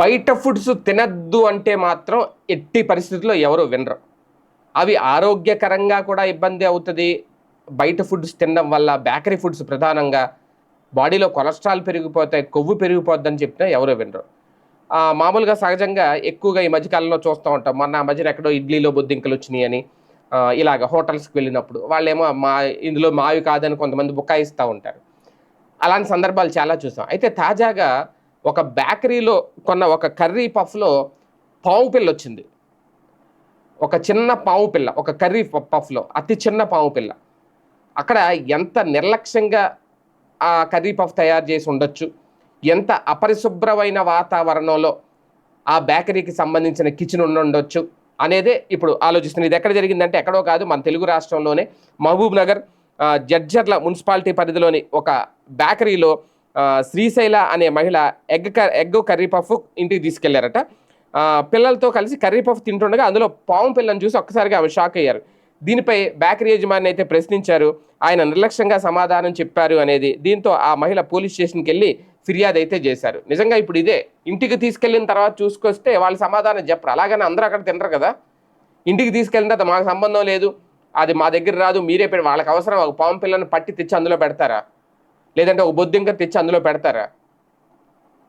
బయట ఫుడ్స్ తినద్దు అంటే మాత్రం ఎట్టి పరిస్థితుల్లో ఎవరు వినరు. అవి ఆరోగ్యకరంగా కూడా ఇబ్బంది అవుతుంది. బయట ఫుడ్స్ తినడం వల్ల బేకరీ ఫుడ్స్ ప్రధానంగా బాడీలో కొలెస్ట్రాల్ పెరిగిపోతాయి కొవ్వు పెరిగిపోద్దని చెప్పినా ఎవరు వినరు. మామూలుగా సహజంగా ఎక్కువగా ఈ మధ్యకాలంలో చూస్తూ ఉంటాం. మొన్న ఆ మధ్యన ఎక్కడో ఇడ్లీలో బొద్దింకలు వచ్చినాయి అని ఇలాగ హోటల్స్కి వెళ్ళినప్పుడు. వాళ్ళేమో మా ఇందులో మావి కాదని కొంతమంది బుకాయిస్తూ ఉంటారు. అలాంటి సందర్భాలు చాలా చూసాం. అయితే తాజాగా ఒక బేకరీలో కొన్న ఒక కర్రీ పఫ్లో పావు పిల్ల వచ్చింది. ఒక చిన్న పావు పిల్ల ఒక కర్రీ ప- పఫ్లో అతి చిన్న పావు పిల్ల. అక్కడ ఎంత నిర్లక్ష్యంగా ఆ కర్రీ పఫ్ తయారు చేసి ఉండొచ్చు ఎంత అపరిశుభ్రమైన వాతావరణంలో ఆ బేకరీకి సంబంధించిన కిచెన్ ఉండొచ్చు అనేదే ఇప్పుడు ఆలోచిస్తుంది ఇది ఎక్కడ జరిగిందంటే ఎక్కడో కాదు మన తెలుగు రాష్ట్రంలోనే మహబూబ్ నగర్ జడ్జర్ల మున్సిపాలిటీ పరిధిలోని ఒక బేకరీలో శ్రీశైల అనే మహిళ ఎగ్ ఎగ్ కర్రీ పఫ్ ఇంటికి తీసుకెళ్ళారట. పిల్లలతో కలిసి కర్రీ పఫ్ తింటుండగా అందులో పాము పిల్లని చూసి ఒక్కసారిగా ఆమె షాక్ అయ్యారు. దీనిపై బేకరీ యజమాని అయితే ప్రశ్నించారు. ఆయన నిర్లక్ష్యంగా సమాధానం చెప్పారు అనేది. దీంతో ఆ మహిళ పోలీస్ స్టేషన్కి వెళ్ళి ఫిర్యాదు అయితే చేశారు. నిజంగా ఇప్పుడు ఇదే. ఇంటికి తీసుకెళ్ళిన తర్వాత చూసుకొస్తే వాళ్ళు సమాధానం చెప్పరు. అలాగని అందరూ అక్కడ తినరు కదా. ఇంటికి తీసుకెళ్ళిన తర్వాత మాకు సంబంధం లేదు. అది మా దగ్గర రాదు. మీరే పెట్టి వాళ్ళకి అవసరం. ఒక పాము పిల్లని పట్టి తెచ్చి అందులో పెడతారా? లేదంటే ఒక బొద్దింక తెచ్చి అందులో పెడతారా?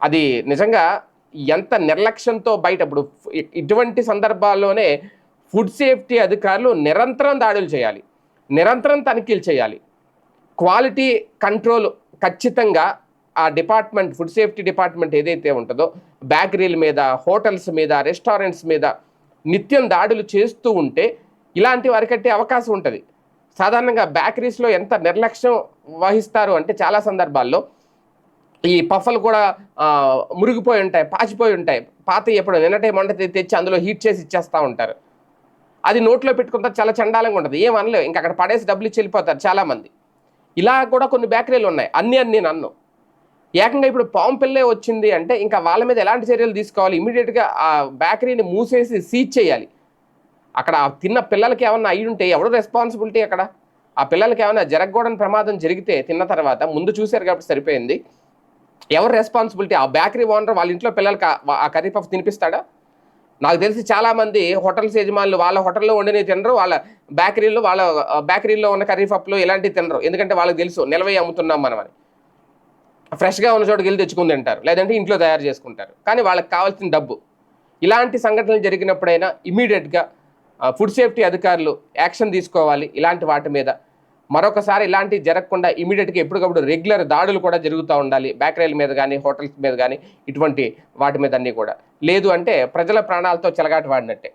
అది నిజంగా ఎంత నిర్లక్ష్యంతో బయట ఇప్పుడు ఇటువంటి సందర్భాల్లోనే ఫుడ్ సేఫ్టీ అధికారులు నిరంతరం దాడులు చేయాలి. నిరంతరం తనిఖీలు చేయాలి. క్వాలిటీ కంట్రోల్ ఖచ్చితంగా ఆ డిపార్ట్మెంట్ ఫుడ్ సేఫ్టీ డిపార్ట్మెంట్ ఏదైతే ఉంటుందో బేకరీల మీద హోటల్స్ మీద రెస్టారెంట్స్ మీద నిత్యం దాడులు చేస్తూ ఉంటే ఇలాంటివి అరికట్టే అవకాశం ఉంటుంది. సాధారణంగా బేకరీస్లో ఎంత నిర్లక్ష్యం వహిస్తారు అంటే చాలా సందర్భాల్లో. ఈ పఫలు కూడా మురిగిపోయి ఉంటాయి పాచిపోయి ఉంటాయి. పాత ఎప్పుడు నిన్నటే మొండ తెచ్చి అందులో హీట్ చేసి ఇచ్చేస్తూ ఉంటారు. అది నోట్లో పెట్టుకుంటే చాలా చండాలంగా ఉంటుంది. ఏం అనలేవు. ఇంకా అక్కడ పడేసి డబ్బులు ఇచ్చి వెళ్ళిపోతారు చాలామంది. ఇలా కూడా కొన్ని బేకరీలు ఉన్నాయి. అన్నీ అన్ని నన్ను. ఏకంగా ఇప్పుడు పాము పిల్లే వచ్చింది అంటే ఇంకా వాళ్ళ మీద ఎలాంటి చర్యలు తీసుకోవాలి? ఇమీడియట్గా ఆ బేకరీని మూసేసి సీజ్ చేయాలి. అక్కడ తిన్న పిల్లలకి ఏమన్నా అయి ఉంటే ఎవడో రెస్పాన్సిబిలిటీ అక్కడ? ఆ పిల్లలకి ఏమైనా జరగకూడని ప్రమాదం జరిగితే తిన్న తర్వాత ముందు చూశారు కాబట్టి సరిపోయింది. ఎవరు రెస్పాన్సిబిలిటీ ఆ బేకరీ ఓనర్ వాళ్ళ ఇంట్లో పిల్లలకి ఆ- కర్రీ పఫ్ తినిపిస్తాడా? నాకు తెలిసి చాలామంది హోటల్స్ యజమానులు వాళ్ళ హోటల్లో వండినవి తినరు వాళ్ళ బేకరీలో వాళ్ళ బేకరీలో ఉన్న కర్రీ పప్పులు ఇలాంటివి తినరు. ఎందుకంటే వాళ్ళకి తెలుసు నిలవై అమ్ముతున్నాం మనం అని ఫ్రెష్గా ఉన్న చోటుకి వెళ్ళి తెచ్చుకుని తింటారు లేదంటే ఇంట్లో తయారు చేసుకుంటారు. కానీ వాళ్ళకి కావాల్సిన డబ్బు. ఇలాంటి సంఘటనలు జరిగినప్పుడైనా ఇమీడియట్గా ఫుడ్ సేఫ్టీ అధికారులు యాక్షన్ తీసుకోవాలి ఇలాంటి వాటి మీద. మరొకసారి ఇలాంటివి జరగకుండా ఇమీడియట్గా ఎప్పటికప్పుడు రెగ్యులర్ దాడులు కూడా జరుగుతూ ఉండాలి. బేకరీల మీద కానీ హోటల్స్ మీద కానీ ఇటువంటి వాటి మీద అన్నీ కూడా. లేదు అంటే ప్రజల ప్రాణాలతో చెలగాట వాడినట్టే.